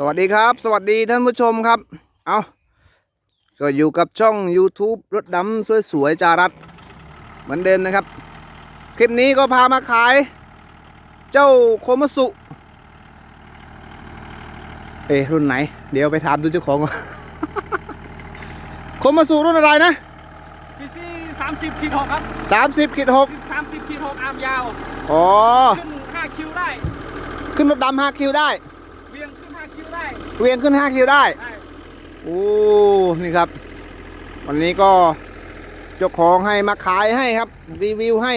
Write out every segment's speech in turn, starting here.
สวัสดีครับ สวัสดีท่านผู้ชมครับ เอาก็อยู่กับช่อง YouTube รถดำสวยๆจารัสเหมือนเดิมนะครับ คลิปนี้ก็พามาขาย เจ้าโคมาสุ เอ๊ะรุ่นไหน เดี๋ยวไปถามดูเจ้าของก่อนโคมาสุรุ่นอะไรนะพีซีสามสิบขีดหกครับ30ขีด6สามสิบขีดหกอาร์มยาว อ๋อ ขึ้นห้าคิวได้ ขึ้นรถดำ5คิวได้เวียงขึ้นห้า คิวได้เวียงขึ้น5คิวได้ได้ โอ้ นี่ครับ วันนี้ก็เจ้าของให้มาขายให้ครับ รีวิวให้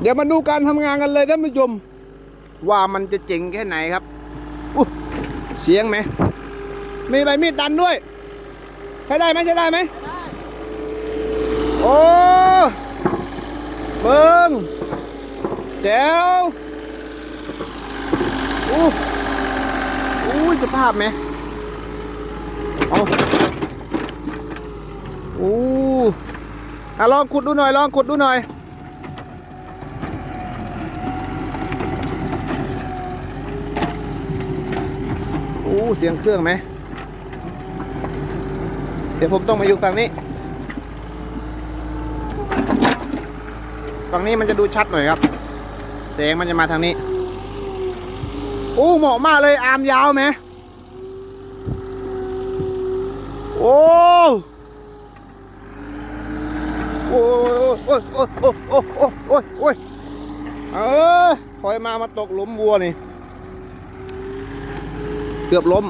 เดี๋ยวมาดูการทำงานกันเลยท่านผู้ชม ว่ามันจะเจ๋งแค่ไหนครับเสียงไหม มีใบมีดดันด้วย ใช้ได้ไหมใช้ได้ไหมโอ้เบิ้งแจ๋วอู้ อู้สภาพไหมเอาโอ้อะลองขุดดูหน่อย ลองขุดดูหน่อย โอ้เสียงเครื่องไหม เดี๋ยวผมต้องมาอยู่ฝั่งนี้ ฝั่งนี้มันจะดูชัดหน่อยครับแสงมันจะมาทางนี้ โอ้เหมาะมากเลยอาร์มยาวไหมโอ้โอ้ยโอ้ยโอ้ยโอ้ยโอ้ยโอ้ยโอ้ยโอ้ยเออถอยมามาตกหลุมวัวนี่เกือบล้ม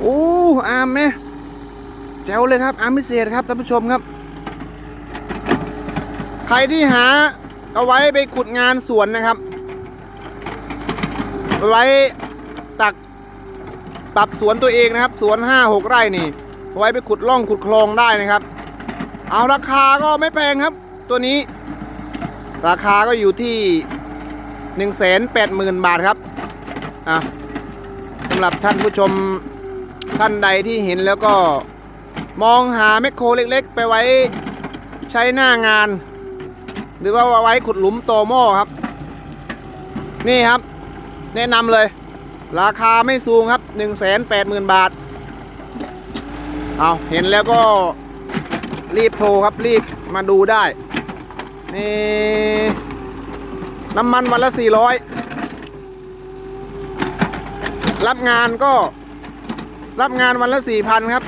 โอ้อามเนี่ยแจ๋วเลยครับอามพิเศษครับท่านผู้ชมครับ ใครที่หา เอาไว้ไปขุดงานสวนนะครับไว้ตักปรับสวนตัวเองนะครับ สวน5 6ไร่นี่เอาไว้ไปขุดร่องขุดคลองได้นะครับ เอาราคาก็ไม่แพงครับ ตัวนี้ ราคาก็อยู่ที่1 8 0 0 0 0บาทครับอะสำหรับท่านผู้ชมท่านใดที่เห็นแล้วก็มองหาแมคโครเล็ก ๆ ไปไว้ใช้หน้างาน หรือว่าไว้ขุดหลุมโตหม้อครับ นี่ครับ แนะนำเลย ราคาไม่สูงครับ 1 8 0 0 0 0 บาท เอาเห็นแล้วก็รีบโทรครับรีบมาดูได้ นี่น้ำมันวันละ 400 รับงานก็รับงานวันละ 4,000 ครับ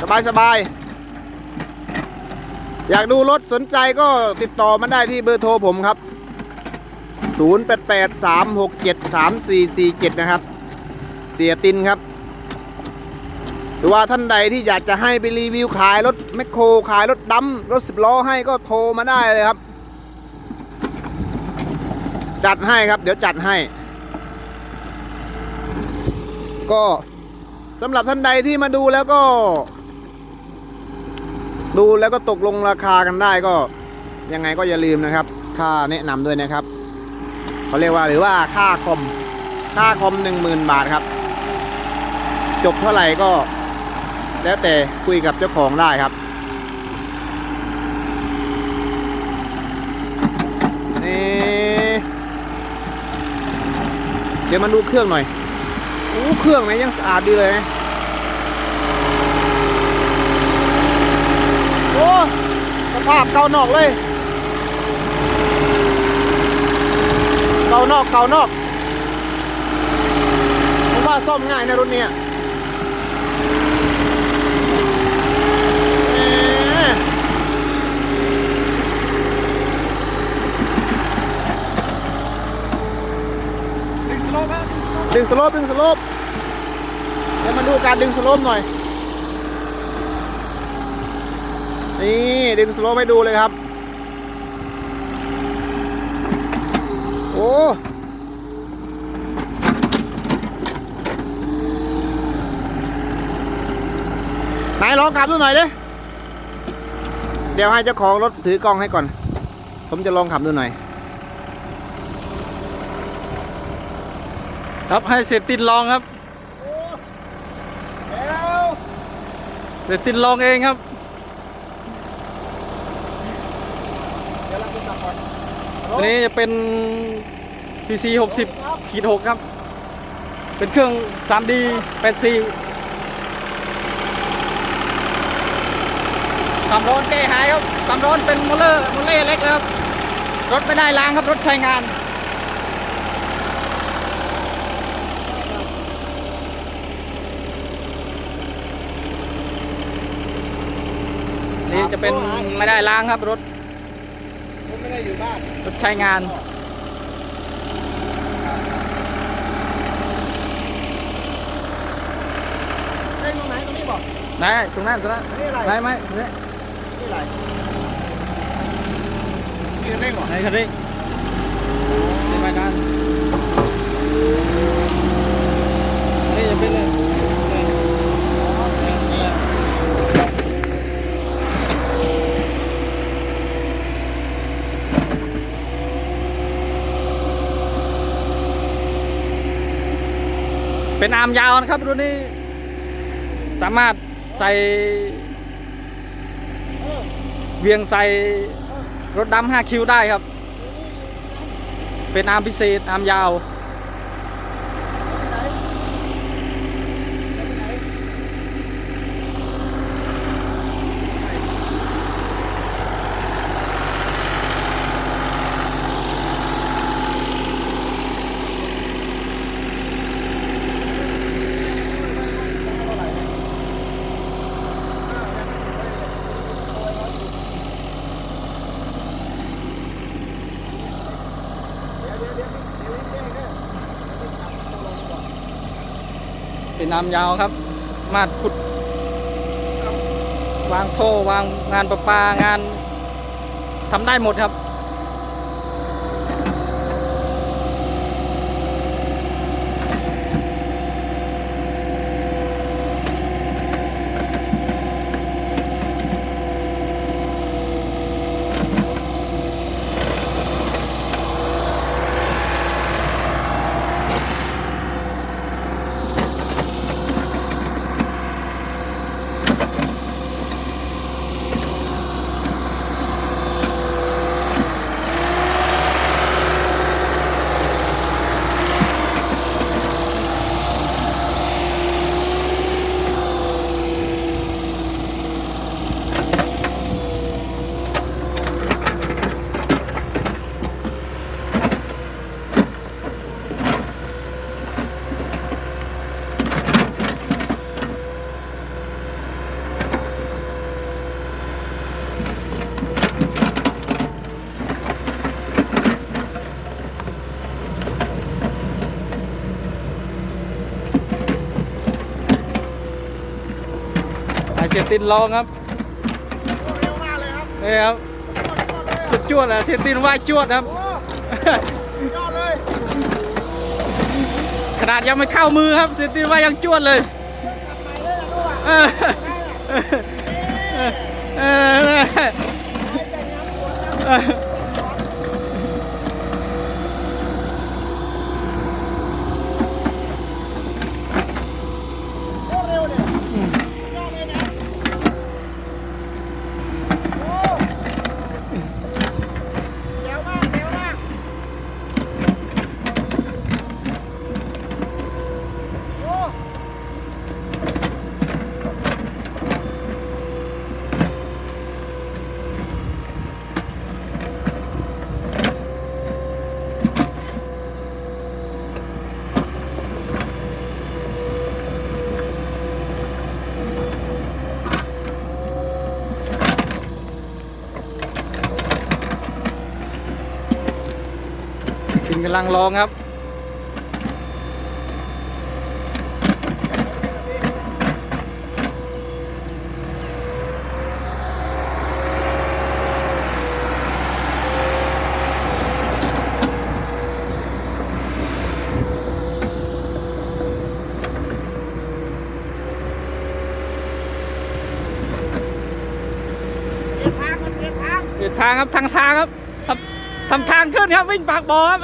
สบายสบาย อยากดูรถสนใจก็ติดต่อมาได้ที่เบอร์โทรผมครับ 0883673447 นะครับ เสียตินครับ หรือว่าท่านใดที่อยากจะให้ไปรีวิวขายรถแมคโครขายรถดำรถสิบล้อให้ก็โทรมาได้เลยครับ จัดให้ครับ เดี๋ยวจัดให้ ก็สำหรับท่านใดที่มาดูแล้วก็ ดูแล้วก็ตกลงราคากันได้ก็ยังไงก็อย่าลืมนะครับ ค่าแนะนำด้วยนะครับเขาเรียกว่าหรือว่าค่าคอมค่าคอมหนึ่งหมื่นบาทครับ จบเท่าไหร่ก็ แล้วแต่คุยกับเจ้าของได้ครับ นี่เดี๋ยวมาดูเครื่องหน่อยโอ้เครื่องไหมยังสะอาดดีเลยไหมโอ้ส ภาพเก่านอกเลย เก่านอกเก่านอกผมว่าซ่อมง่ายในะรุ่นเนี้ยดึงสโลปดึงสโลปดึงสโลปเดี๋ยวมาดูการดึงสโลปหน่อย นี่ดึงสโลปให้ดูเลยครับ โอ้ไหนลองขับดูหน่อยดิเดี๋ยวให้เจ้าของรถถือกล้องให้ก่อน ผมจะลองขับดูหน่อย ครับให้เสียตินลองครับแล้วเสียตินลองเองครับ เดี๋ยวเราไป ตันตัวนี้จะเป็น PC 60ขีด6ครับ เป็นเครื่อง 3D 8C ความร้อนแก้หายครับความร้อนเป็นโมเลอร์โมเลอร์เล็กครับ รถไม่ได้ล้างครับ รถใช้งานนี่จะเป็นไม่ได้ล้างครับรถ ไม่ได้อยู่บ้านรถใช้งาน เล่นตรงไหนตรงนี้บอก ไหนตรงนั้นตรงนั้นนี่อะไร ไหนไหมไหนนี่อะไรนี่เล่นก่อนไหนคันนี้นี่ไปกันนี่จะเป็นเลย เป็นอามยาวนะครับรุ่นนี้ สามารถใส่เวียงใส่รถดำ5คิวได้ครับ เป็นอาร์มพิเศษอาร์มยาว เป็นอาร์มยาวครับ มาดขุด วางท่อวางงานประปางานทำได้หมดครับ เสียตินลองครับเร็วมากเลยครับนี่ครับสุดยอดเลยจุดจวดอะเสียตินว่ายจวดครับโอ้สุดยอดเลยขนาดยังไม่เข้ามือครับเสียตินว่ายยังจวดเลยกลับไปเลยนะลูกอะ เออเออเออ แต่งงานสวนแล้ว เออ โคตรเร็วเนี่ยสุดยอดเลยนะโอ้เร็วมากเร็วมากโอ้ ติน กำลังลองครับเปลี่ยนทางกันเปลี่ยนทางเปลี่ยนทางครับทางทางครับ ทำทางขึ้นครับวิ่งปากบอม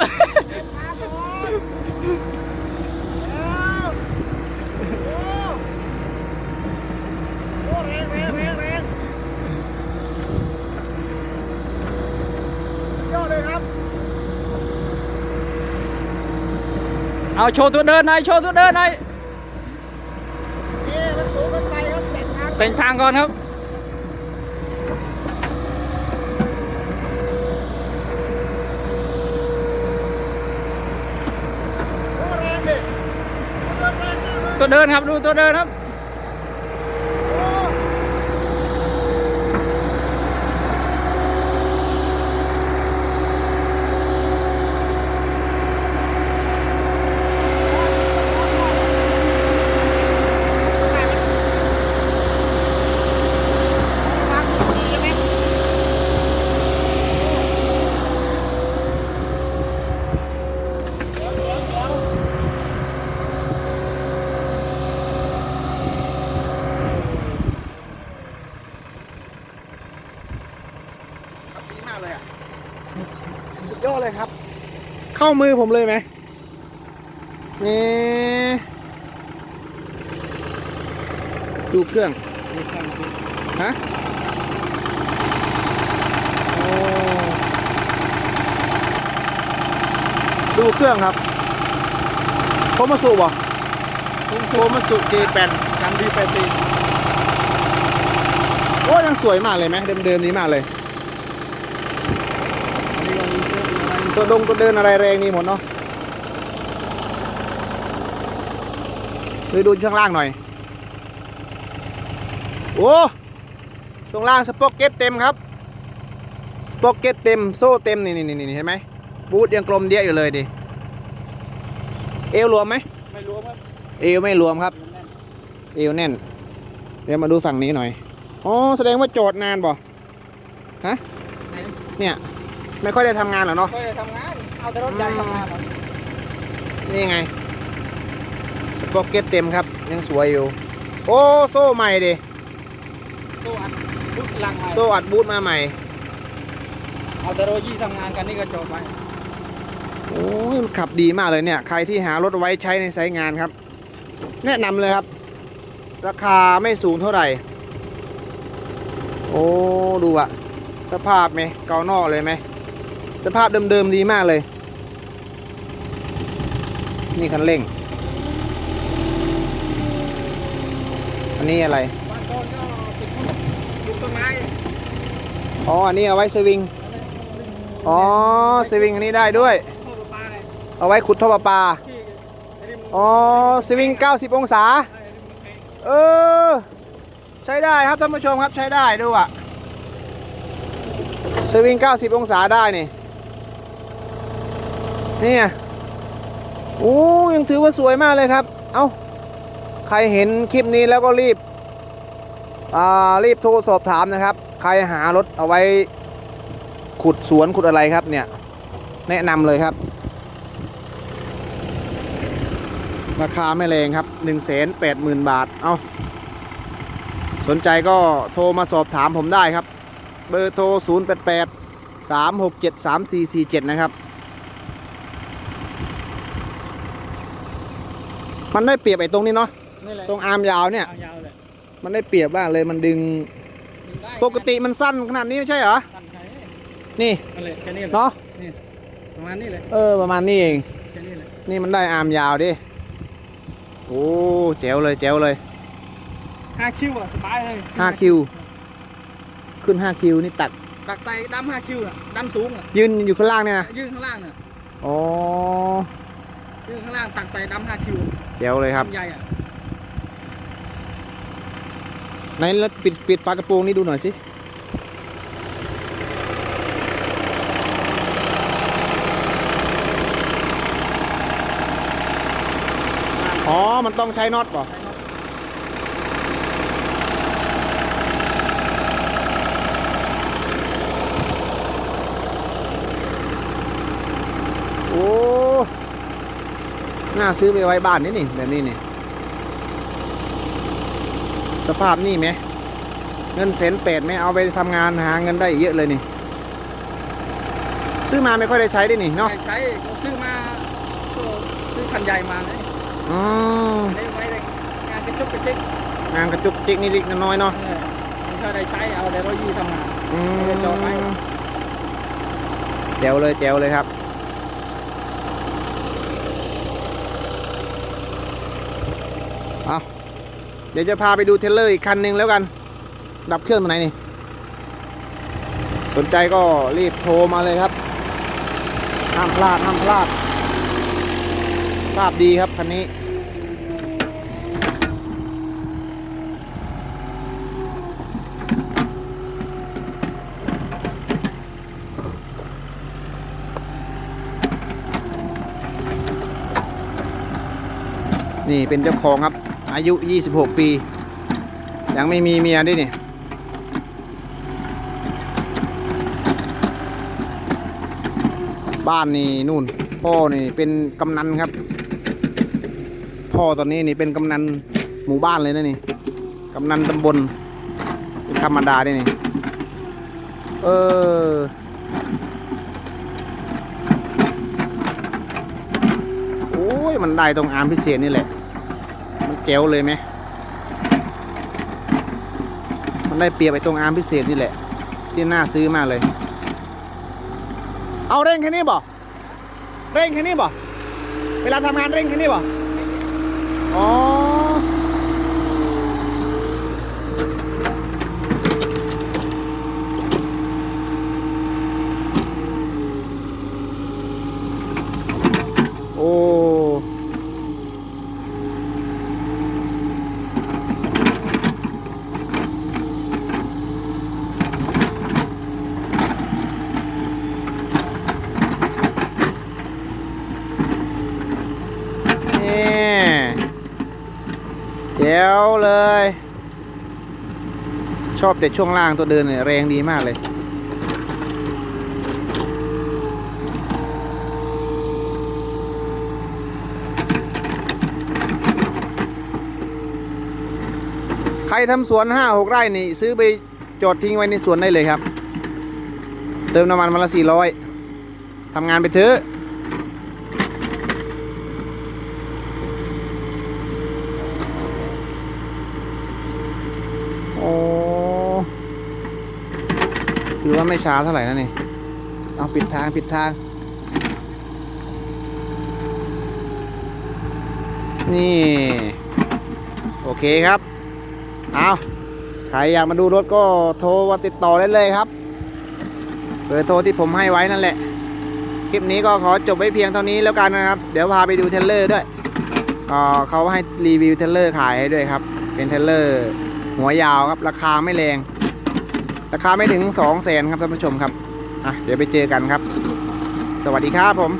เอาโชว์ตัวเดินหน่อยโชว์ตัวเดินหน่อยเป็นทางก่อนครับ ตัวเดินครับดูตัวเดินครับ โอ้ ครับดีมากเลยอะสุดยอดเลยครับ เข้ามือผมเลยไหมนี่ดูเครื่องฮะโอ้ดูเครื่องครับโคมาสุบ่โคมาสุเจแปนกันดีไปตีโอ้ยังสวยมากเลยไหมเดิมๆนี้มากเลย ตัวดงตัวเดินอะไรแรงนี่หมดเนาะดูดูช่วงล่างหน่อย โอ้ช่วงล่างสป็อกเก็ตเต็มครับ สป็อกเก็ตเต็มโซ่เต็มนี่นี่นี่เห็นไหมบูทยังกลมเดียอยู่เลยดิ เอวรวมไหมไม่รู้ครับ เอวไม่รวมครับ เอวแน่น เดี๋ยวมาดูฝั่งนี้หน่อย อ๋อ แสดงว่าโจทย์นานป่ะฮะ เนี่ย ไม่ค่อยได้ทำงานเหรอเนาะ ก็จะทำงาน เอาแต่รถใหญ่ทำงานเหรอนี่ไงสป็อกเก็ตเต็มครับ ยังสวยอยู่ โอ้โซ่ใหม่ดิ ตู้อัดลูกสลังใหม่โซ่อัดบูทมาใหม่ เอาแต่โรยี่ทำงานกันนี่ก็จบไปโอ้ยมันขับดีมากเลยเนี่ย ใครที่หารถไว้ใช้ในไซต์งานครับ แนะนำเลยครับ ราคาไม่สูงเท่าไหร่ โอ้ ดูอะสภาพไหมเกานอกเลยไหม สภาพเดิมๆดีมากเลย นี่คันเร่ง อันนี้อะไรอ๋อ อันนี้เอาไว้สวิง อ๋อสวิงอันนี้ได้ด้วย เอาไว้ขุดท่อประปา อ๋อสวิง 90 องศา เออ ใช้ได้ครับท่านผู้ชมครับใช้ได้ดูอะสวิง 90 องศาได้นี่ นี่ไงโอ้ยังถือว่าสวยมากเลยครับ เอาใครเห็นคลิปนี้แล้วก็รีบ อ่า รีบโทรสอบถามนะครับ ใครหารถเอาไว้ ขุดสวนขุดอะไรครับเนี่ย แนะนำเลยครับ ราคาไม่แรงครับ 1 8 0 0 0 0 บาท เอ้า สนใจก็โทรมาสอบถามผมได้ครับ เบอร์โทร 0 8 8 3 6 7 3 4 4 7 นะครับ มันได้เปรียบไอ้ตรงนี้เนาะนี่แหละตรงอาร์มยาวเนี่ย ยาวๆเลยมันได้เปรียบมากเลยมันดึงดึงได้ปกติมันสั้นขนาดนี้ไม่ใช่เหรอสั้นแค่นี้นี่นั่นแหละแค่นี้แหละเนาะนี่ประมาณนี้เลยเออประมาณนี้เอง แค่นี้เลยนี่มันได้อาร์มยาวดิโอ้เจ๋วเลยเจ๋วเลยห้าคิวอะสบายเลย5คิวขึ้น5คิวนี่ตักตักใส่ดำห้าคิวอะดำสูงอะยืนอยู่ข้างล่างเนี่ยนะยื่นข้างล่างอะอ๋อ ยื่นข้างล่างตักใส่ดำห้าคิวเจ๋วเลยครับดำใหญ่อะไหนแล้วปิดปิดฝากระโปรงนี่ดูหน่อยสิ อ๋อ มันต้องใช้น็อตป่ะโอ้ น่าซื้อไปไว้บ้านนี่นี่แบบนี้นี่สภาพนี่ไหมเงินเซนเป็ดไหมเอาไปทำงานหาเงินได้เยอะเลยนี่ ซื้อมาไม่ค่อยได้ใช้ด้วยนี่เนาะใช้ใช้ก็ซื้อมาก็ซื้อคันใหญ่มาเลยอ๋อได้ไว้ในงานกระจุกกระจิกงานกระจุกจิกนิดๆน้อยๆเนาะเออไม่ค่อยได้ใช้เอาแต่โรยี่ทำงานอืไม่ได้จอดไว้มแจ๋วเลยแจ๋วเลยครับ เอาเดี๋ยวจะพาไปดูเทเลอร์อีกคันหนึ่งแล้วกัน ดับเครื่องตรงไหนนี่ สนใจก็รีบโทรมาเลยครับ ห้ามพลาดห้ามพลาดภาพดีครับคันนี้ นี่เป็นเจ้าของครับ อายุ 26 ปี ยังไม่มีเมียด้วยนี่บ้านนี่นู่น พ่อนี่เป็นกำนันครับ พ่อตอนนี้นี่เป็นกำนันหมู่บ้านเลยนะนี่กำนันตำบลเป็นธรรมดาด้วยนี่ เออโอ้ยมันได้ตรงอาร์มพิเศษนี่แหละ แจ๋วเลยไหมมันได้เปรียบไปตรงอาร์มพิเศษนี่แหละ ที่น่าซื้อมากเลย เอาเร่งแค่นี้บ่เร่งแค่นี้บ่เวลาทำงานเร่งแค่นี้บ่อ๋อ นี่เจ๋วเลย ชอบแต่ช่วงล่างตัวเดินเนี่ยแรงดีมากเลย ใครทำสวนห้าหกไร่นี่ ซื้อไปจอดทิ้งไว้ในสวนได้เลยครับ เติมน้ำมันมาละสี่ร้อยทำงานไปเถอะ โอ้ถือว่า ไม่ช้าเท่าไหร่นะนี่ เอาปิดทางปิดทาง นี่ โอเคครับ เอาใครอยากมาดูรถก็โทรมาติดต่อได้เลยครับเบอร์โทรที่ผมให้ไว้นั่นแหละ คลิปนี้ก็ขอจบไว้เพียงเท่านี้แล้วกันนะครับ เดี๋ยวพาไปดูเทเลอร์ด้วยก็เขาให้รีวิวเทเลอร์ขายให้ด้วยครับ เป็นเทเลอร์หัวยาวครับ ราคาไม่แรง ราคาไม่ถึง2 0 0แสนครับท่านผู้ชมครับอะเดี๋ยวไปเจอกันครับ สวัสดีครับผม